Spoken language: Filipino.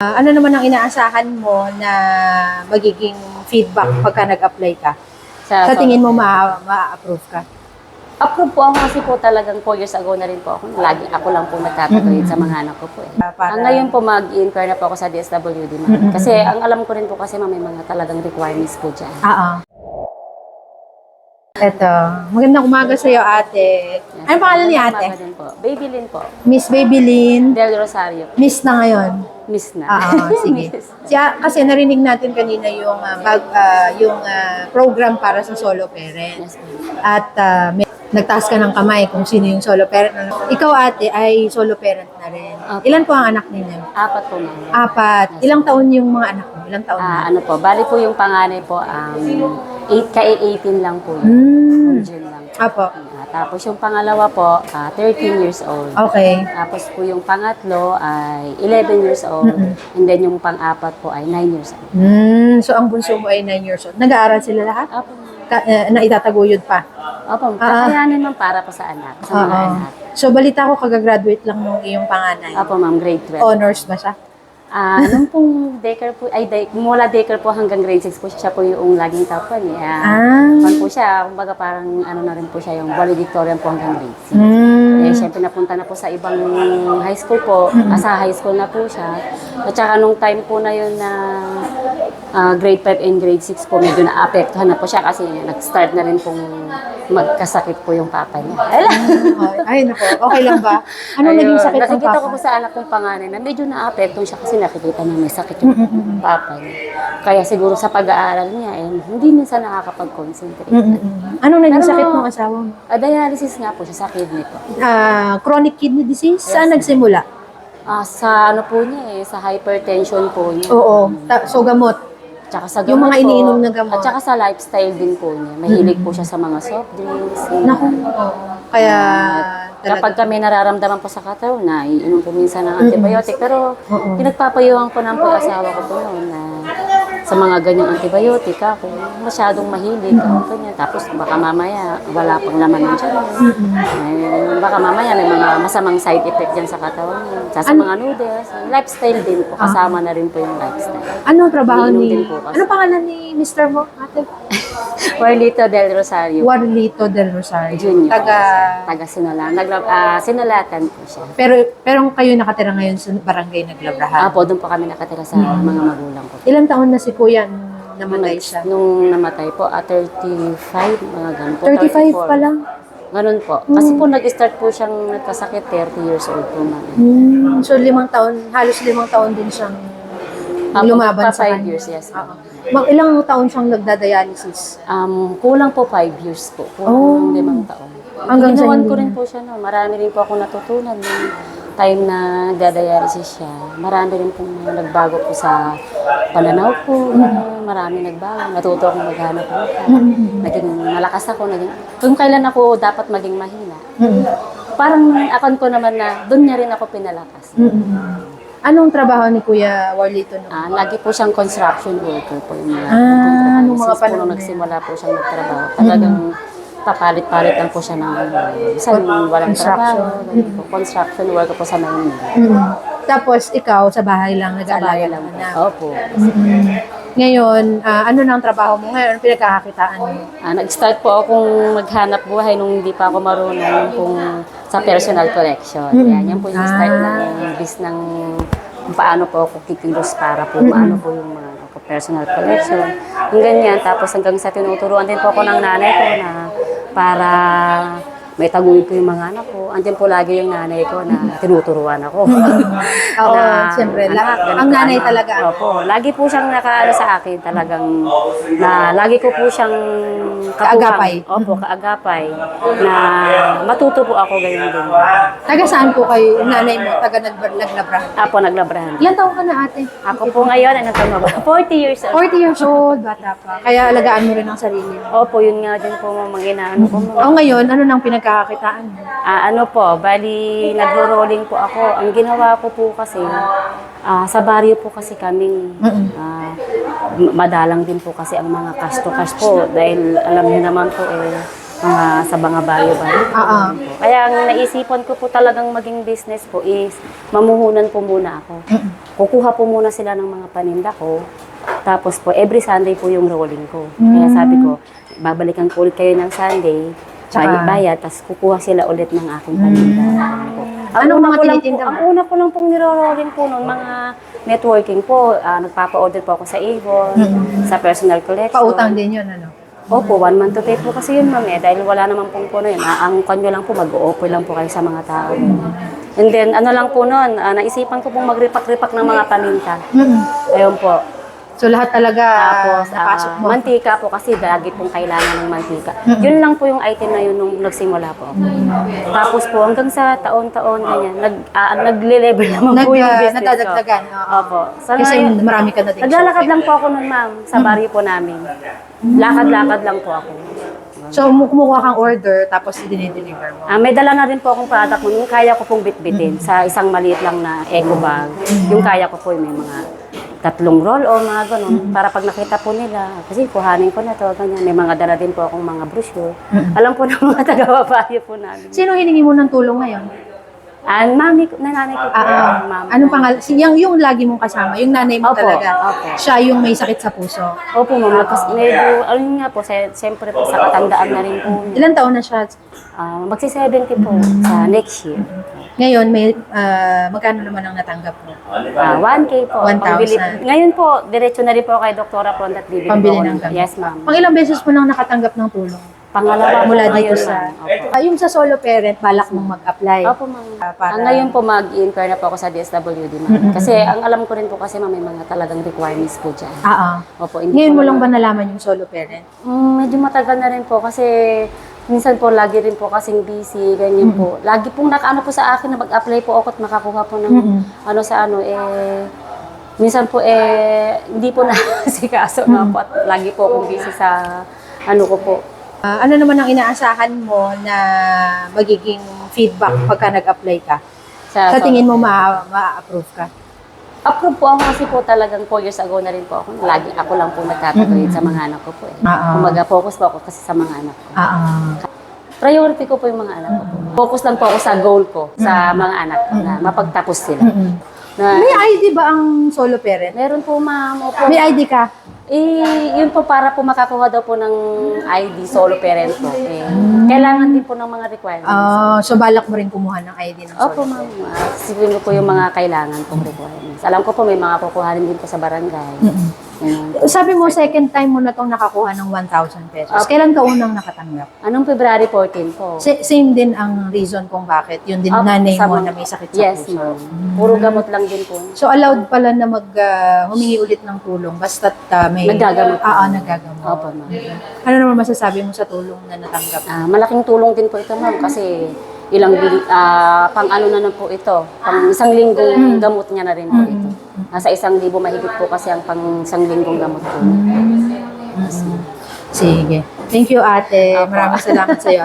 Ah, ano naman ang inaasahan mo na magiging feedback pagka nag-apply ka? Sa tingin mo ma- ma-approve ka? Approve po ako kasi po talagang 4 years ago na rin po ako. Lagi ako lang po nagtataguyod sa mga anak ko po eh. Ah, para- Ang ngayon po mag-inquire na po ako sa DSWD ma'am. Kasi ang alam ko rin po kasi ma'am, may mga talagang requirements po dyan. Oo. Eto, magandang umaga sa iyo, ate. Ano pangalan ni ate? Baby Lynn po. Miss Babylin. Del Rosario. Miss na ngayon. Miss na. Oo, sige. Miss. Siya, kasi narinig natin kanina yung ah, bag, ah, yung ah, program para sa solo parents. Yes, ma'am. At ah, may, nagtaas ka ng kamay kung sino yung solo parent. Ikaw ate ay solo parent na rin. Opo. Ilan po ang anak ninyo? Apat po ma'am. Apat. Ilang taon yung mga anak mo? Ilang taon na? Ah, ano po, bali po yung panganay po, um, 8 ka 18 lang po yun. Hmm. June lang. Apo. Ah, tapos yung pangalawa po, ah, 13 years old. Okay. Tapos po yung pangatlo ay 11 years old. And then yung pang-apat po ay 9 years old. Hmm. So, ang bunso mo ay 9 years old. Nag-aaral sila lahat? Opo. Ka- eh, na itataguyod pa? Opo, Ah. kakayanin man para po sa anak, sa mga Oo. anak. So, balita ko kagagraduate lang nung iyong panganay. Opo, ma'am, grade 12. Honors ba siya? Ah, nung pong daycare po, ay day, mula daycare po hanggang grade 6 po siya po yung laging top one. Eh. Ah, Ah. Pan po siya, kumbaga parang ano na rin po siya, yung valedictorian po hanggang grade 6. Hmm. Eh, syempre napunta na po sa ibang high school po. Ah, sa high school na po siya. At saka nung time po na yun na ah, grade 5 and grade 6 po, medyo naapektuhan na po siya kasi nag-start na rin pong magkasakit po yung papa niya. Ala! Ay, nako. Okay lang ba? Ayun, naging sakit ng Nakikita papa? ko po sa anak kong panganay na medyo naapektuhan siya kasi nakikita niya may sakit yung papa niya. Kaya siguro sa pag-aaral niya, eh, hindi minsan nakakapag-concentrate. Mm-mm. Anong naging Pero- sakit ng asawa mo? Ah, dialysis nga po siya sa kidney po. Ah, chronic kidney disease? Saan nagsimula? Ah, sa ano po niya eh, sa hypertension po niya. Oo. Ta- so, gamot. Tsaka sa Yung gamot mga po, iniinom na gamot. At saka sa lifestyle din po niya. Mahilig po siya sa mga soft drinks. Naku. Oo. Kaya, Kapag talaga. kami nararamdaman po sa katawan na iinom po minsan ng antibiotic. Pero pinagpapayuhan ko ng po yung asawa ko po noon na sa mga ganyang antibiotic ako, masyadong mahilig ako ganyan. Tapos baka mamaya wala pang laman ng tiyan. Eh, baka mamaya may mga masamang side effect dyan sa katawan niya. Sa, sa Ano? mga noodles. Lifestyle din po. Kasama na rin po yung lifestyle. Anong trabaho Iinom ni... din po kasi. Ano pangalan ni Mr. mo, ate? Juanito del Rosario. Juanito del Rosario. Junior. Taga... Taga Sinula. Nagla, ah, sinulatan po siya. Pero, pero kayo nakatira ngayon sa barangay Naglabrahan. Apo, doon po kami nakatira sa mga magulang ko. Ilang taon na si kuya nung namatay siya? Nung namatay po, at 35, mga ganun po. 35 34. pa lang. Ganun po. Kasi po nag-start po siyang nagkasakit 30 years old po ma'am. Hmm, so limang taon, halos limang taon din siyang Apo, lumaban sa 5 kanya. years, yes. Oo. ma'am. Mga ilang taon siyang nagdadialysis? Um, kulang po 5 years po. Kulang Oh. ng limang taon. Hanggang sa hindi ko rin na. po siya no. Marami rin po ako natutunan nung time na nagdadialysis siya. Marami rin po nagbago po sa pananaw ko. Mm-hmm. Marami nagbago. Natuto akong maghanap buhay. Naging malakas ako. Naging, kung kailan ako dapat maging mahina. Mm. Parang akon ko naman na doon niya rin ako pinalakas. Mm-mm. Anong trabaho ni Kuya Warlito noon? Ah, lagi po siyang construction worker po yung mga Ah, nung mga panahon nung na nagsimula po siyang nagtrabaho. Talagang papalit-palit lang po siya ng isang walang Construction. trabaho. ganun po. Construction worker po sa Maynila. Mm. Tapos ikaw sa bahay lang Sa nag-aalaga lang po. Opo. Mm-mm. Ngayon, ah, ano na ang trabaho mo ngayon? Ano pinagkakakitaan mo? Ah, nag-start po akong maghanap buhay nung hindi pa ako marunong kung sa personal collection. Yan, yan po yung start Ah. ng bis ng kung paano po ako kikilos para po maano po yung mga personal collection. Yung ganyan. Tapos hanggang sa tinuturuan din po ako ng nanay ko na para may taguyod ko yung mga anak ko. Andyan po lagi yung nanay ko na tinuturuan ako. Oo, siyempre. La- ganito, ang nanay ano. talaga. Opo. Lagi po siyang nakaano sa akin talagang na lagi ko po siyang Kaagapay. Opo, kaagapay. Na matuto po ako ganyan din. Taga saan po kayo? Yung nanay mo, taga nag- naglabrahan. Apo, naglabrahan. Ilan taon ka na ate? Ako po ngayon, ano ba? 40 years old. 40 years old, bata pa. Kaya alagaan mo rin ang sarili mo. Opo, yun nga din po mga inaano ko. O ngayon, ano nang pinagkakakitaan mo? Ah, ano po, bali nagro-rolling po ako. Ang ginawa ko po kasi, ah, sa baryo po kasi kaming ah, madalang din po kasi ang mga cash to cash po. Dahil alam niyo naman po eh, mga sa mga bayo-bayo. po. Oo. Kaya ang naisipan ko po talagang maging business po is mamuhunan po muna ako. Kukuha po muna sila ng mga paninda ko. Tapos po, every Sunday po yung rolling ko. Kaya sabi ko, babalikan ko ulit kayo ng Sunday, Tsaka- bayad, tapos kukuha sila ulit ng aking paninda. Po. Ang Anong una mga ko lang tinitinda po, mo? Ang una ko lang pong niro-rolling po noon, mga networking po. Ah, nagpapa-order po ako sa Avon, sa personal collection. Pautang din yun, ano? Opo, one month to pay po kasi yun, ma'am, eh. Dahil wala naman pong po na yun. Ah, ang kanyo lang po, mag-o-offer lang po kayo sa mga tao. And then, ano lang po noon, ah, naisipan ko pong magripak-ripak ng mga paminta. Mm-mm. Ayun po. So lahat talaga Tapos, napasok ah, mo. mantika po kasi lagi pong kailangan ng mantika. Yun lang po yung item na yun nung nagsimula po. Tapos po, hanggang sa taon-taon, ganyan, nag, ah, nagle-level naman Nag, po yung ah, business ko. nadadagdagan. oo. Opo. So, Kasi ngayon- marami ka na din. Naglalakad lang po ako nun, ma'am, sa baryo po namin. Lakad-lakad lang po ako. So mu- kumukuha kang order tapos dinideliver mo. Ah, may dala na rin po akong product mo. Yung kaya ko pong bitbitin sa isang maliit lang na eco bag. Yung kaya ko po yung may mga tatlong roll o mga ganun. Para pag nakita po nila, kasi kuhanin ko na to, ganyan. May mga dala din po akong mga brochure. Alam po ng mga taga-babayo po namin. Sino hiningi mo ng tulong ngayon? Ah, mami, nanay ko po. Ah, ma'am. anong pangalan? Si, yung, yung lagi mong kasama, yung nanay mo Opo, talaga. opo. Siya yung may sakit sa puso. Opo, ma'am. Kasi medyo, ayun nga po, siyempre po, sa katandaan na rin po. Ilan taon na siya? Ah, magsi-70 po sa next year. Ngayon, may ah, magkano naman ang natanggap mo? Ah, 1K po. 1,000. Pambili. Ngayon po, diretso na rin po kay Doktora Pron at bibili Pambili po ng gamot. Yes, ma'am. Pang ilang beses mo nang nakatanggap ng tulong? Pangalawa po Mula ngayon, dito sa... ma'am. Opo. Ah, yung sa solo parent, balak mong mag-apply. Opo, ma'am. Ah, para- Ah, ngayon po mag-inquire na po ako sa DSWD, ma'am. Kasi ang alam ko rin po kasi, ma'am, may mga talagang requirements po dyan. Ah, ah. Opo, hindi Ngayon po mo lang ba nalaman yung solo parent? Mm, medyo matagal na rin po kasi minsan po lagi rin po kasing busy, ganyan po. Lagi pong nakaano po sa akin na mag-apply po ako at makakuha po ng ano sa ano eh minsan po eh hindi po na si kaso na po at lagi po akong busy sa ano ko po. Ah, ano naman ang inaasahan mo na magiging feedback pagka nag-apply ka? Sa tingin mo ma- ma-approve ka? Approve po ako kasi po talagang 4 years ago na rin po ako. Lagi ako lang po nagtataguyod sa mga anak ko po eh. Ah, ah. Kumaga focus po ako kasi sa mga anak ko. Ah, ah. Priority ko po yung mga anak ko po. Focus lang po ako sa goal ko, sa mga anak ko na mapagtapos sila. Na, May ID ba ang solo parent? meron po ma'am, opo. May ID ka? Eh, yun po para po makakuha daw po ng ID solo parent po. Eh, kailangan din po ng mga requirements. Ah, so balak mo rin kumuha ng ID ng Opo, solo ma'am. Ah, Sipin ko po yung mga kailangan pong requirements. Alam ko po may mga kukuhanin din po sa barangay. Ganyan. Sabi mo, second time mo na itong nakakuha ng 1,000 pesos. Opo. Kailan ka unang nakatanggap? Anong February 14 po? Sa- same din ang reason kung bakit. Yun din Opo, nanay sa mo mga- na may sakit sa Yes, puso. ma'am. Puro gamot lang din po. So allowed pala na mag ah, humingi ulit ng tulong basta't ah, may Naggagamot. Ah, ah, naggagamot. Opo, ma'am. Ano naman masasabi mo sa tulong na natanggap? Ah, malaking tulong din po ito, ma'am, kasi ilang ah, pang ano na na po ito, pang isang linggong gamot niya na rin po ito. Nasa isang libo mahigit po kasi ang pang isang linggong gamot po. Sige. Thank you, ate. Maraming salamat sa iyo.